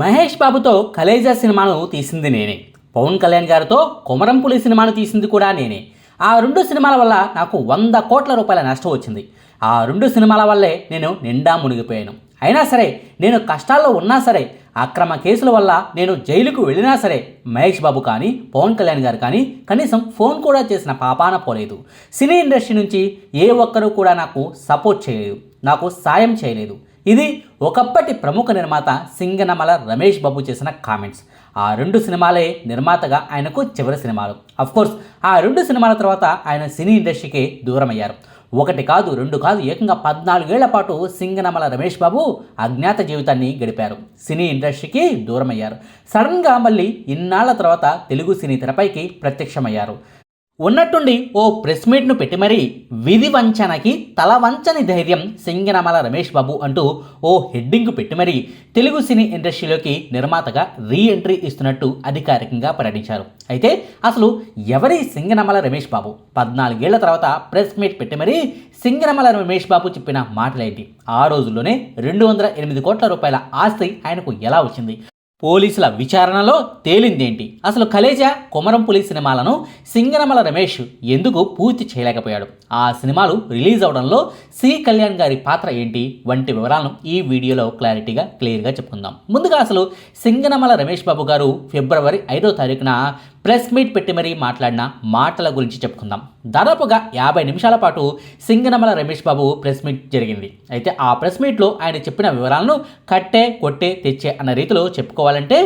మహేష్ బాబుతో కలేజా సినిమాను తీసింది నేనే. పవన్ కళ్యాణ్ గారితో కొమరంపులి సినిమాను తీసింది కూడా నేనే. ఆ రెండు సినిమాల వల్ల నాకు వంద కోట్ల రూపాయల నష్టం వచ్చింది. ఆ రెండు సినిమాల వల్లే నేను నిండా మునిగిపోయాను. అయినా సరే నేను కష్టాల్లో ఉన్నా సరే అక్రమ కేసుల వల్ల నేను జైలుకు వెళ్ళినా సరే మహేష్ బాబు కానీ పవన్ కళ్యాణ్ గారు కానీ కనీసం ఫోన్ కూడా చేసిన పాపాన పోలేదు. సినీ ఇండస్ట్రీ నుంచి ఏ ఒక్కరూ కూడా నాకు సపోర్ట్ చేయలేదు. నాకు సాయం చేయలేదు. ఇది ఒకప్పటి ప్రముఖ నిర్మాత సింగనమల రమేష్ బాబు చేసిన కామెంట్స్. ఆ రెండు సినిమాలే నిర్మాతగా ఆయనకు చివరి సినిమాలు. కోర్స్ ఆ రెండు సినిమాల తర్వాత ఆయన సినీ ఇండస్ట్రీకి దూరమయ్యారు. ఒకటి కాదు రెండు కాదు ఏకంగా పద్నాలుగేళ్ళ పాటు సింగనమల రమేష్ బాబు అజ్ఞాత జీవితాన్ని గడిపారు. సినీ ఇండస్ట్రీకి దూరమయ్యారు. సడన్గా మళ్ళీ ఇన్నాళ్ళ తర్వాత తెలుగు సినీ తెరపైకి ప్రత్యక్షమయ్యారు. ఉన్నట్టుండి ఓ ప్రెస్ మీట్ను పెట్టి మరీ విధి వంచనకి తల వంచని ధైర్యం సింగనమల రమేష్ బాబు అంటూ ఓ హెడ్డింగ్ పెట్టి మరీ తెలుగు సినీ ఇండస్ట్రీలోకి నిర్మాతగా రీ ఎంట్రీ ఇస్తున్నట్టు అధికారికంగా ప్రకటించారు. అయితే అసలు ఎవరి సింగనమల రమేష్ బాబు? పద్నాలుగేళ్ళ తర్వాత ప్రెస్ మీట్ పెట్టి మరీ సింగనమల రమేష్ బాబు చెప్పిన మాటలేంటి? ఆ రోజుల్లోనే రెండు వందల ఎనిమిది కోట్ల రూపాయల ఆస్తి ఆయనకు ఎలా వచ్చింది? పోలీసుల విచారణలో తేలిందేంటి? అసలు కలేజా కొమరంపులి సినిమాలను సింగనమల రమేష్ ఎందుకు పూర్తి చేయలేకపోయాడు? ఆ సినిమాలు రిలీజ్ అవడంలో సి కళ్యాణ్ గారి పాత్ర ఏంటి? వంటి వివరాలను ఈ వీడియోలో క్లారిటీగా క్లియర్గా చెప్పుకుందాం. ముందుగా అసలు సింగనమల రమేష్ బాబు గారు ఫిబ్రవరి ఐదో తారీఖున ప్రెస్ మీట్ పెట్టి మరీ మాట్లాడిన మాటల గురించి చెప్పుకుందాం. దాదాపుగా యాభై నిమిషాల పాటు సింగనమల రమేష్ బాబు ప్రెస్ మీట్ జరిగింది. అయితే ఆ ప్రెస్ మీట్లో ఆయన చెప్పిన వివరాలను కట్టే కొట్టే తెచ్చే అన్న రీతిలో చెప్పుకోవాలంటే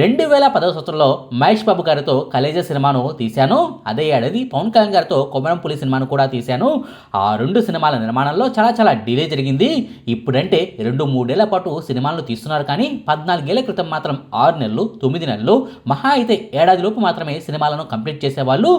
రెండు వేల పదవ సంవత్సరంలో మహేష్ బాబు గారితో కలేజ సినిమాను తీశాను. అదే ఏడాది పవన్ కళ్యాణ్ గారితో కొమరంపులి సినిమాను కూడా తీశాను. ఆ రెండు సినిమాల నిర్మాణంలో చాలా చాలా డిలే జరిగింది. ఇప్పుడంటే రెండు మూడేళ్ళ పాటు సినిమాలను తీస్తున్నారు కానీ పద్నాలుగేళ్ళ క్రితం మాత్రం ఆరు నెలలు తొమ్మిది నెలలు మహా అయితే ఏడాదిలోపు మాత్రమే సినిమాలను కంప్లీట్ చేసేవాళ్ళు.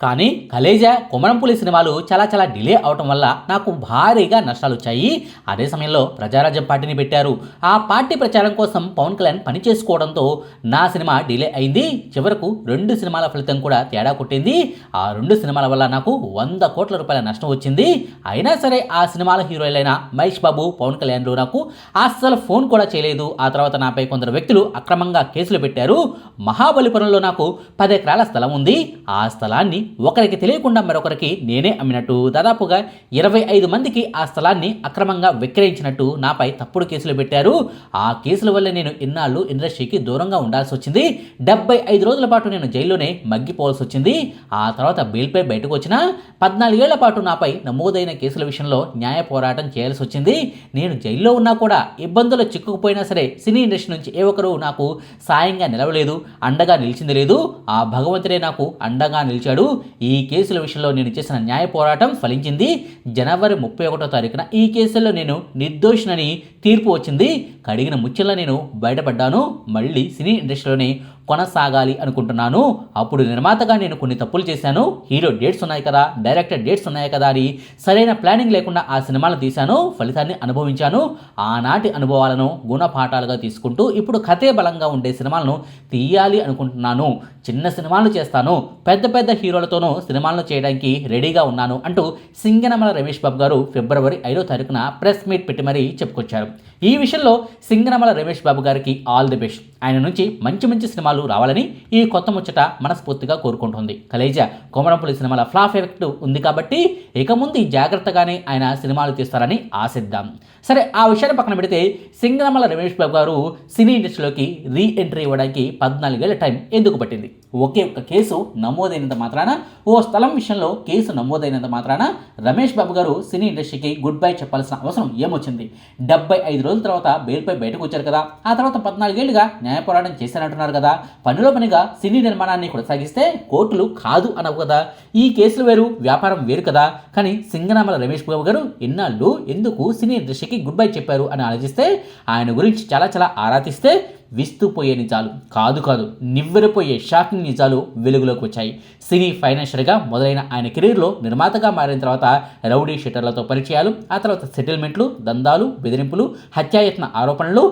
కానీ కలేజా కుమరంపులి సినిమాలు చాలా చాలా డిలే అవటం వల్ల నాకు భారీగా నష్టాలు వచ్చాయి అదే సమయంలో ప్రజారాజ్యం పార్టీని పెట్టారు. ఆ పార్టీ ప్రచారం కోసం పవన్ కళ్యాణ్ పని చేసుకోవడంతో నా సినిమా డిలే అయింది. చివరకు రెండు సినిమాల ఫలితం కూడా తేడా కొట్టింది. ఆ రెండు సినిమాల వల్ల నాకు వంద కోట్ల రూపాయల నష్టం వచ్చింది. అయినా సరే ఆ సినిమాల హీరోయిలైన మహేష్ బాబు పవన్ కళ్యాణ్లు నాకు అస్సలు ఫోన్ కూడా చేయలేదు. ఆ తర్వాత నాపై కొందరు వ్యక్తులు అక్రమంగా కేసులు పెట్టారు. మహాబలిపురంలో నాకు పది ఎకరాల స్థలం ఉంది. ఆ స్థలాన్ని ఒకరికి తెలియకుండా మరొకరికి నేనే అమ్మినట్టు. దాదాపుగా ఇరవై ఐదు మందికి ఆ స్థలాన్ని అక్రమంగా విక్రయించినట్టు నాపై తప్పుడు కేసులు పెట్టారు. ఆ కేసుల వల్ల నేను ఇన్నాళ్ళు ఇండస్ట్రీకి దూరంగా ఉండాల్సి వచ్చింది. డెబ్బై ఐదు రోజుల పాటు నేను జైల్లోనే మగ్గిపోవాల్సి వచ్చింది. ఆ తర్వాత బెయిల్పై బయటకు వచ్చిన పద్నాలుగేళ్ళ పాటు నాపై నమోదైన కేసుల విషయంలో న్యాయ పోరాటం చేయాల్సి వచ్చింది. నేను జైల్లో ఉన్నా కూడా ఇబ్బందులు చిక్కుకుపోయినా సరే సినీ ఇండస్ట్రీ నుంచి ఏ ఒక్కరూ నాకు సాయంగా నిలవలేదు అండగా నిలిచింది లేదు. ఆ భగవంతుడే నాకు అండగా నిలిచాడు. ఈ కేసుల విషయంలో నేను చేసిన న్యాయ పోరాటం ఫలించింది. జనవరి ముప్పై ఒకటో తారీఖున ఈ కేసుల్లో నేను నిర్దోషినని తీర్పు వచ్చింది. కడిగిన ముచ్చల్లో నేను బయటపడ్డాను. మళ్ళీ సినీ ఇండస్ట్రీలోనే కొనసాగాలి అనుకుంటున్నాను. అప్పుడు నిర్మాతగా నేను కొన్ని తప్పులు చేశాను. హీరో డేట్స్ ఉన్నాయి కదా డైరెక్టర్ డేట్స్ ఉన్నాయి కదా అని సరైన ప్లానింగ్ లేకుండా ఆ సినిమాలు తీశాను. ఫలితాన్ని అనుభవించాను. ఆనాటి అనుభవాలను గుణపాఠాలుగా తీసుకుంటూ ఇప్పుడు కథే బలంగా ఉండే సినిమాలను తీయాలి అనుకుంటున్నాను. చిన్న సినిమాలు చేస్తాను. పెద్ద పెద్ద హీరోలతోనూ సినిమాలను చేయడానికి రెడీగా ఉన్నాను అంటూ సింగనమల రమేష్ బాబు గారు ఫిబ్రవరి ఐదో తారీఖున ప్రెస్ మీట్ పెట్టి మరీ చెప్పుకొచ్చారు. ఈ విషయంలో సింగనమల రమేష్ బాబు గారికి ఆల్ ది బెస్ట్. ఆయన నుంచి మంచి మంచి సినిమాలు రావాలని ఈ కొత్త ముచ్చట మనస్ఫూర్తిగా కోరుకుంటుంది. కలేజా కోమరంపల్లి సినిమాల ఫ్లాప్ ఎఫెక్ట్ ఉంది కాబట్టి ఇక ముందు జాగ్రత్తగానే ఆయన సినిమాలు తీస్తారని ఆశిద్దాం. సరే ఆ విషయాన్ని పక్కన పెడితే సింగనమల రమేష్ బాబు గారు సినీ ఇండస్ట్రీలోకి రీ ఎంట్రీ ఇవ్వడానికి పద్నాలుగేళ్ళ టైం ఎందుకు పట్టింది? ఒకే ఒక్క కేసు నమోదైనంత మాత్రాన ఓ స్థలం విషయంలో కేసు నమోదైనంత మాత్రాన రమేష్ బాబు గారు సినీ ఇండస్ట్రీకి గుడ్ బై చెప్పాల్సిన అవసరం ఏమొచ్చింది? డెబ్బై ఐదు రోజుల తర్వాత బెయిల్పై బయటకు వచ్చారు కదా ఆ తర్వాత పద్నాలుగేళ్ళుగా న్యాయ పోరాటం చేశానంటున్నారు కదా పనిలో పనిగా సినీ నిర్మాణాన్ని కొనసాగిస్తే కోర్టులు కాదు అనవు కదా ఈ కేసులు వేరు వ్యాపారం వేరు కదా కానీ సింగనామల రమేష్ బాబు గారు ఎన్నాళ్ళు ఎందుకు సినీ ఇండస్ట్రీకి గుడ్ బై చెప్పారు అని ఆలోచిస్తే ఆయన గురించి చాలా చాలా ఆరా తీస్తే విస్తుపోయే నిజాలు కాదు కాదు నివ్వెరపోయే షాకింగ్ నిజాలు వెలుగులోకి వచ్చాయి. సినీ ఫైనాన్షియల్గా మొదలైన ఆయన కెరీర్లో నిర్మాతగా మారిన తర్వాత రౌడీ షెటర్లతో పరిచయాలు ఆ తర్వాత సెటిల్మెంట్లు దందాలు బెదిరింపులు హత్యాయత్న ఆరోపణలు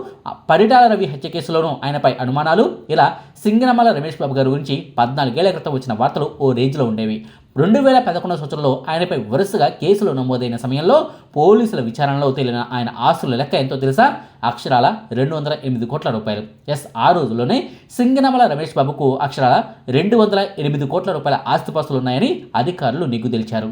పరిటాల రవి హత్య కేసులోనూ ఆయనపై అనుమానాలు ఇలా సింగనమల రమేష్ బాబు గారి గురించి పద్నాలుగేళ్ళ క్రితం వచ్చిన వార్తలు ఓ రేంజ్లో ఉండేవి. రెండు వేల పదకొండవ సంవత్సరంలో ఆయనపై వరుసగా కేసులు నమోదైన సమయంలో పోలీసుల విచారణలో తేలిన ఆయన ఆస్తుల లెక్క ఎంతో తెలుసా? అక్షరాల రెండు వందల ఎనిమిది కోట్ల రూపాయలు. ఎస్ ఆ రోజుల్లోనే సింగనమల రమేష్ బాబుకు అక్షరాల రెండు వందల ఎనిమిది కోట్ల రూపాయల ఆస్తిపాస్తులు ఉన్నాయని అధికారులు నిగ్గు తెలిచారు.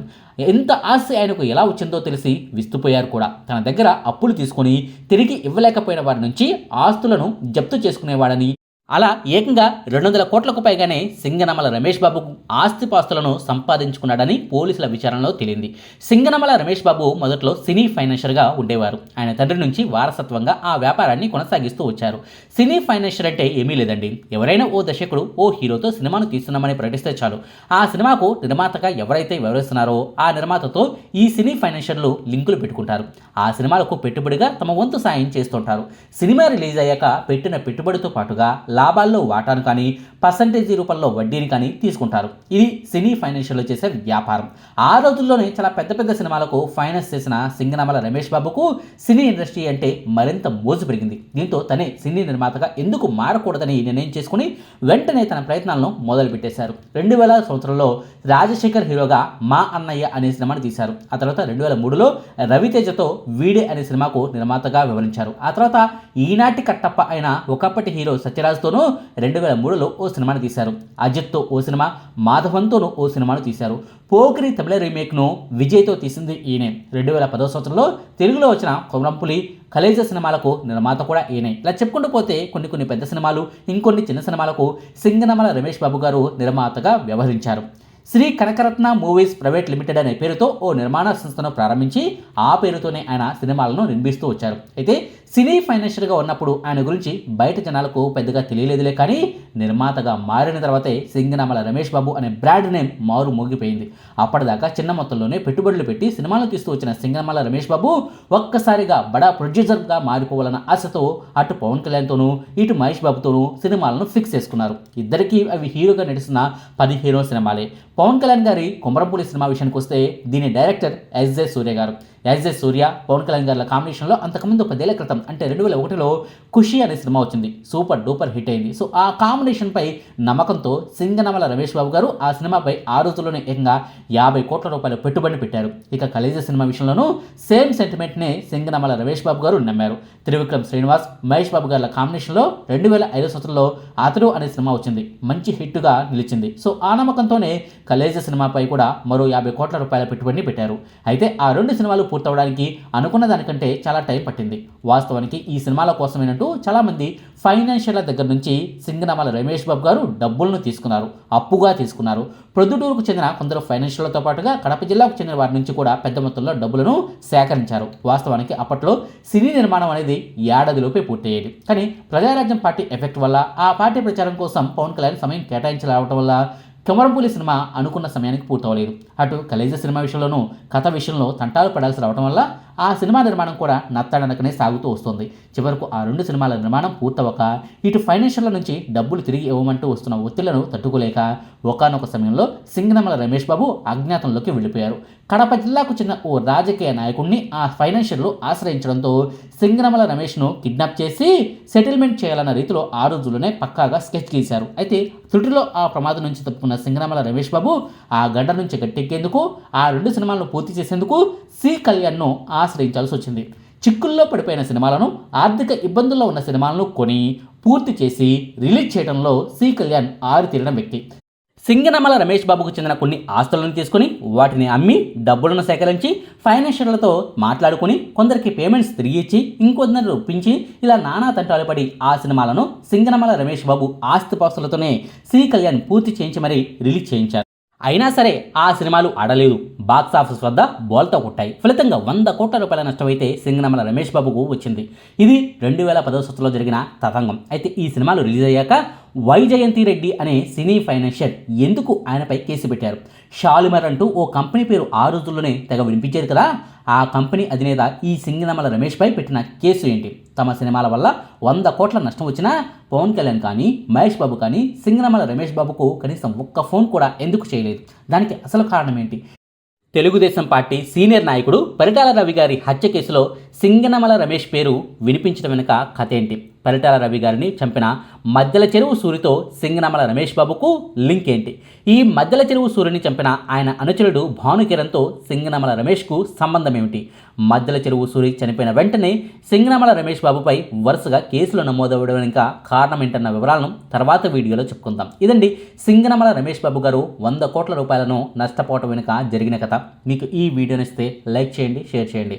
ఎంత ఆస్తి ఆయనకు ఎలా వచ్చిందో తెలిసి విస్తుపోయారు కూడా. తన దగ్గర అప్పులు తీసుకొని తిరిగి ఇవ్వలేకపోయిన వారి నుంచి ఆస్తులను జప్తు చేసుకునేవాడని అలా ఏకంగా రెండు వందల కోట్లకు పైగానే సింగనమల రమేష్ బాబు ఆస్తిపాస్తులను సంపాదించుకున్నాడని పోలీసుల విచారణలో తేలింది. సింగనమల రమేష్ బాబు మొదట్లో సినీ ఫైనాన్షియర్గా ఉండేవారు. ఆయన తండ్రి నుంచి వారసత్వంగా ఆ వ్యాపారాన్ని కొనసాగిస్తూ వచ్చారు. సినీ ఫైనాన్షియర్ అంటే ఏమీ లేదండి. ఎవరైనా ఓ దర్శకుడు ఓ హీరోతో సినిమాను తీస్తున్నామని ప్రకటిస్తే చాలు. ఆ సినిమాకు నిర్మాతగా ఎవరైతే వివరిస్తున్నారో ఆ నిర్మాతతో ఈ సినీ ఫైనాన్షియర్లు లింకులు పెట్టుకుంటారు. ఆ సినిమాలకు పెట్టుబడిగా తమ వంతు సాయం చేస్తుంటారు. సినిమా రిలీజ్ అయ్యాక పెట్టిన పెట్టుబడితో పాటుగా లాభాల్లో వాటాను కానీ పర్సంటేజీ రూపంలో వడ్డీని కానీ తీసుకుంటారు. ఇది సినీ ఫైనాన్షియల్లో చేసే వ్యాపారం. ఆ రోజుల్లోనే చాలా పెద్ద పెద్ద సినిమాలకు ఫైనాన్స్ చేసిన సింగనామల రమేష్ బాబుకు సినీ ఇండస్ట్రీ అంటే మరింత మోజు పెరిగింది. దీంతో తనే సినీ నిర్మాతగా ఎందుకు మారకూడదని నిర్ణయం చేసుకుని వెంటనే తన ప్రయత్నాలను మొదలుపెట్టేశారు. రెండు వేల సంవత్సరంలో రాజశేఖర్ హీరోగా మా అన్నయ్య అనే సినిమాను తీశారు. ఆ తర్వాత రెండు వేల మూడులో రవితేజతో వీడే అనే సినిమాకు నిర్మాతగా వివరించారు. ఆ తర్వాత ఈనాటి కట్టప్ప అయిన ఒకప్పటి హీరో సత్యరాజ్ సత్యరాజ్తోనూ రెండు వేల మూడులో ఓ సినిమాను తీశారు. అజిత్తో ఓ సినిమా మాధవన్తోనూ ఓ సినిమాను తీశారు. పోకిరి తమిళ రీమేక్ను విజయ్తో తీసింది ఈయనే. రెండు వేల పదో సంవత్సరంలో తెలుగులో వచ్చిన కొమరంపులి కలేజ సినిమాలకు నిర్మాత కూడా ఈయనే. ఇలా చెప్పుకుంటూ పోతే కొన్ని కొన్ని పెద్ద సినిమాలు ఇంకొన్ని చిన్న సినిమాలకు సింగనమల రమేష్ బాబు గారు నిర్మాతగా వ్యవహరించారు. Shri Kanakaratna movies private limited అనే పేరుతో ఓ నిర్మాణ సంస్థను ప్రారంభించి ఆ పేరుతోనే ఆయన సినిమాలను నిర్మిస్తూ వచ్చారు. అయితే సినీ ఫైనాన్షియల్గా ఉన్నప్పుడు ఆయన గురించి బయట జనాలకు పెద్దగా తెలియలేదులే కానీ నిర్మాతగా మారిన తర్వాతే సింగనమల రమేష్ బాబు అనే బ్రాండ్ నేమ్ మారు మోగిపోయింది. అప్పటిదాకా చిన్న మొత్తంలోనే పెట్టుబడులు పెట్టి సినిమాలు తీస్తూ వచ్చిన సింగనమల రమేష్ బాబు ఒక్కసారిగా బడా ప్రొడ్యూసర్గా మారిపోవాలన్న ఆశతో అటు పవన్ కళ్యాణ్తోనూ ఇటు మహేష్ బాబుతోనూ సినిమాలను ఫిక్స్ చేసుకున్నారు. ఇద్దరికీ అవి హీరోగా నటిస్తున్న పది హీరో సినిమాలే. పవన్ కళ్యాణ్ గారి కుమరంపూడి సినిమా విషయానికి వస్తే దీని డైరెక్టర్ ఎస్ జె సూర్య గారు. ఎస్ జె సూర్య పవన్ కళ్యాణ్ గారి కాంబినేషన్లో అంతకుముందు పదేళ్ళ క్రితం అంటే రెండు వేల ఒకటిలో ఖుషి అనే సినిమా వచ్చింది. సూపర్ డూపర్ హిట్ అయింది. సో ఆ కాంబినేషన్పై నమ్మకంతో సింగనమల రమేష్ బాబు గారు ఆ సినిమాపై ఆ రోజుల్లోనే ఏకంగా యాభై కోట్ల రూపాయల పెట్టుబడిని పెట్టారు. ఇక కలేజ సినిమా విషయంలోనూ సేమ్ సెంటిమెంట్నే సింగనమల రమేష్ బాబు గారు నమ్మారు. త్రివిక్రమ్ శ్రీనివాస్ మహేష్ బాబు గారి కాంబినేషన్లో రెండు వేల ఐదో సంవత్సరంలో అతడు అనే సినిమా వచ్చింది. మంచి హిట్గా నిలిచింది. సో ఆ నమ్మకంతోనే కలేజ సినిమాపై కూడా మరో యాభై కోట్ల రూపాయల పెట్టుబడిని పెట్టారు. అయితే ఆ రెండు సినిమాలు పూర్తవడానికి అనుకున్న దానికంటే చాలా టైం పట్టింది. వాస్తవం వాస్తవానికి ఈ సినిమాల కోసమైనట్టు చాలామంది ఫైనాన్షియర్ల దగ్గర నుంచి సింగనమల రమేష్ బాబు గారు డబ్బులను తీసుకున్నారు అప్పుగా తీసుకున్నారు. ప్రొద్దుటూరుకు చెందిన కొందరు ఫైనాన్షియల్తో పాటుగా కడప జిల్లాకు చెందిన వారి నుంచి కూడా పెద్ద మొత్తంలో డబ్బులను సేకరించారు. వాస్తవానికి అప్పట్లో సినీ నిర్మాణం అనేది ఏడాదిలోపే పూర్తయ్యేది. కానీ ప్రజారాజ్యం పార్టీ ఎఫెక్ట్ వల్ల ఆ పార్టీ ప్రచారం కోసం పవన్ కళ్యాణ్ సమయం కేటాయించలేవటం వల్ల కొమరంపూలి సినిమా అనుకున్న సమయానికి పూర్తవలేదు. అటు కలేజ సినిమా విషయంలోనూ కథ విషయంలో తంటాలు పడాల్సి రావడం వల్ల ఆ సినిమా నిర్మాణం కూడా నత్తడనకనే సాగుతూ వస్తుంది. చివరకు ఆ రెండు సినిమాల నిర్మాణం పూర్తవక ఇటు ఫైనాన్షియల్ నుంచి డబ్బులు తిరిగి ఇవ్వమంటూ వస్తున్న ఒత్తిళ్ళను తట్టుకోలేక ఒకనొక సమయంలో సింగనమల రమేష్ బాబు అజ్ఞాతంలోకి వెళ్ళిపోయారు. కడప జిల్లాకు చెందిన ఓ రాజకీయ నాయకుడిని ఆ ఫైనాన్షియర్లు ఆశ్రయించడంతో సింగనమల రమేష్ను కిడ్నాప్ చేసి సెటిల్మెంట్ చేయాలన్న రీతిలో ఆ రోజుల్లోనే పక్కాగా స్కెచ్ గీశారు. అయితే త్రుటిలో ఆ ప్రమాదం నుంచి తప్పుకున్న సింగనమల రమేష్ బాబు ఆ గడ్డ నుంచి గట్టెక్కేందుకు ఆ రెండు సినిమాలను పూర్తి చేసేందుకు సి కళ్యాణ్ను ఆశ్రయించాల్సి వచ్చింది చిక్కుల్లో పడిపోయిన సినిమాలను ఆర్థిక ఇబ్బందుల్లో ఉన్న సినిమాలను కొని పూర్తి చేసి రిలీజ్ చేయడంలో సి కళ్యాణ్ ఆరితీరిన వ్యక్తి. సింగనమల రమేష్ బాబుకు చెందిన కొన్ని ఆస్తులను తీసుకుని వాటిని అమ్మి డబ్బులను సేకరించి ఫైనాన్షియర్లతో మాట్లాడుకుని కొందరికి పేమెంట్స్ తిరిగి ఇచ్చి ఇంకొందరు ఒప్పించి ఇలా నానా తంటాలు పడి ఆ సినిమాలను సింగనమల రమేష్ బాబు ఆస్తిపాస్తులతోనే సి కళ్యాణ్ పూర్తి చేయించి మరీ రిలీజ్ చేయించారు. అయినా సరే ఆ సినిమాలు ఆడలేదు. బాక్స్ ఆఫీస్ వద్ద బోల్తా కొట్టాయి. ఫలితంగా వంద కోట్ల రూపాయల నష్టమైతే సింగనమల రమేష్ బాబుకు వచ్చింది. ఇది రెండు వేల పదో సంవత్సరంలో జరిగిన తతంగం. అయితే ఈ సినిమాలు రిలీజ్ అయ్యాక వైజయంతి రెడ్డి అనే సినీ ఫైనాన్షియర్ ఎందుకు ఆయనపై కేసు పెట్టారు? షాలిమర్ అంటూ ఓ కంపెనీ పేరు ఆ రోజుల్లోనే తెగ వినిపించేది కదా. ఆ కంపెనీ అధినేత ఈ సింగనమల రమేష్పై పెట్టిన కేసు ఏంటి? తమ సినిమాల వల్ల వంద కోట్ల నష్టం వచ్చినా పవన్ కళ్యాణ్ కానీ మహేష్ బాబు కానీ సింగనమల రమేష్ బాబుకు కనీసం ఒక్క ఫోన్ కూడా ఎందుకు చేయలేదు? దానికి అసలు కారణం ఏంటి? తెలుగుదేశం పార్టీ సీనియర్ నాయకుడు పరిటాల రవి గారి హత్య కేసులో సింగనమల రమేష్ పేరు వినిపించడం వెనుక కథ ఏంటి? పరిటాల రవి గారిని చంపిన మధ్యల చెరువు సూరితో సింగనమల రమేష్ బాబుకు లింక్ ఏంటి? ఈ మధ్యల చెరువు సూరిని చంపిన ఆయన అనుచరుడు భానుకిరణ్తో సింగనమల రమేష్కు సంబంధం ఏమిటి మధ్యల చెరువు సూరి చనిపోయిన వెంటనే సింగనమల రమేష్ బాబుపై వరుసగా కేసులు నమోదవడం ఇంకా కారణం ఏంటన్న వివరాలను తర్వాత వీడియోలో చెప్పుకుందాం. ఇదండి సింగనమల రమేష్ బాబు గారు వంద కోట్ల రూపాయలను నష్టపోవటం వెనుక జరిగిన కథ. మీకు ఈ వీడియోని ఇస్తే లైక్ చేయండి షేర్ చేయండి.